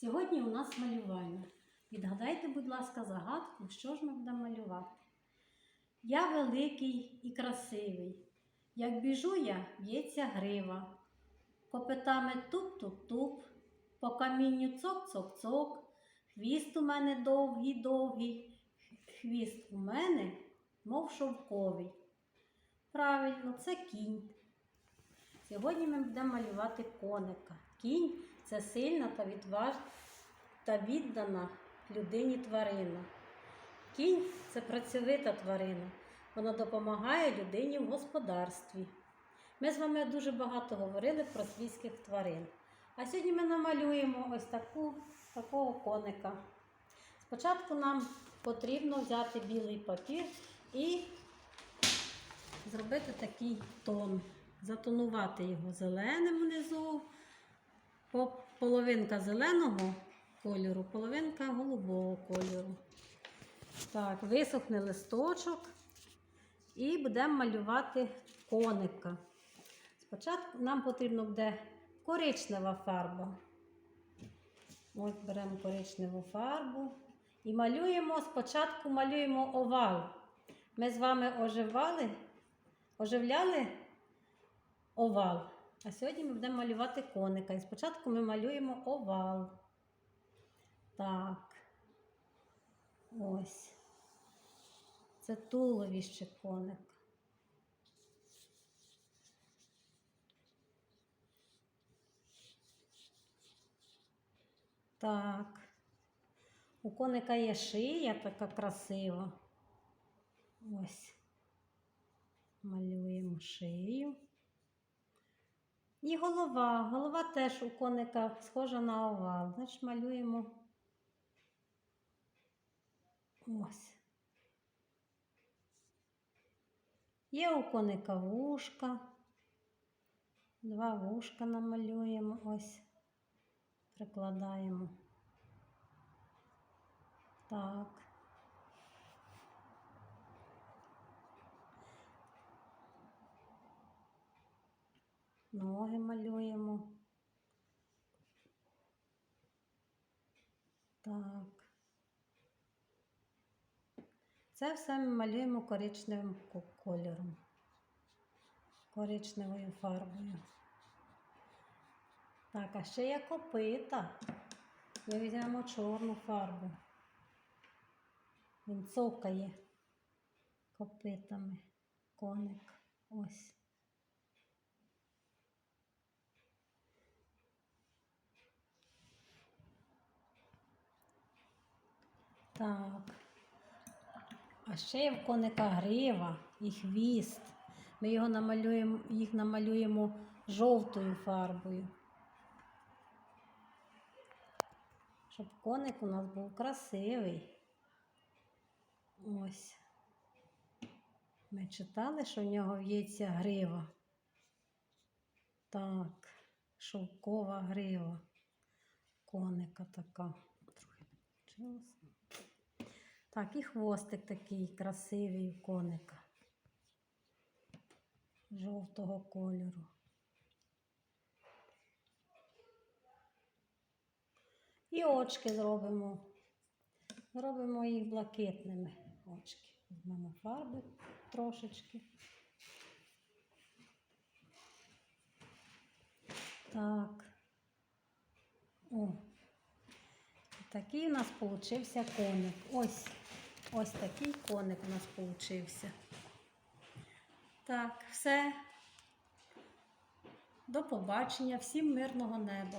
Сьогодні у нас малювання. Відгадайте, будь ласка, загадку, що ж ми будемо малювати. Я великий і красивий. Як біжу я, б'ється грива. Копитами туп-туп-туп, по камінню цок-цок-цок. Хвіст у мене довгий-довгий, хвіст у мене, мов шовковий. Правильно, це кінь. Сьогодні ми будемо малювати коника. Кінь це сильна та відважна та віддана людині тварина. Кінь це працьовита тварина. Вона допомагає людині в господарстві. Ми з вами дуже багато говорили про свійських тварин. А сьогодні ми намалюємо ось таку, такого коника. Спочатку нам потрібно взяти білий папір і зробити такий тон, затонувати його зеленим внизу, половинка зеленого кольору, половинка голубого кольору. Так, висохне листочок і будемо малювати коника. Спочатку нам потрібно буде коричнева фарба. Ось беремо коричневу фарбу і малюємо, спочатку малюємо овал. Ми з вами оживали, оживляли овал. А сьогодні ми будемо малювати коника. І спочатку ми малюємо овал. Так. Ось. Це туловище коника. Так. У коника є шия така красива. Ось. Малюємо шию. І голова. Голова теж у коника схожа на овал. Значить, малюємо ось. Є у коника вушка. Два вушка намалюємо ось. Прикладаємо. Так. Ноги малюємо. Так. Це все ми малюємо коричневим кольором, коричневою фарбою. Так, а ще є копита. Ми візьмемо чорну фарбу. Він цокає копитами. Коник. Ось. Так. А ще є в коника грива і хвіст. Ми його намалюємо, їх намалюємо жовтою фарбою. Щоб коник у нас був красивий. Ось. Ми читали, що в нього в'ється грива. Так, шовкова грива. Коника така. Трохи. Так, і хвостик такий красивий у коника. Жовтого кольору. І очки зробимо. Зробимо їх блакитними очки. Візьмемо фарби трошечки. Так. О. Такий у нас получився коник. Ось. Ось такий коник у нас получився. Так, все. До побачення. Всім мирного неба.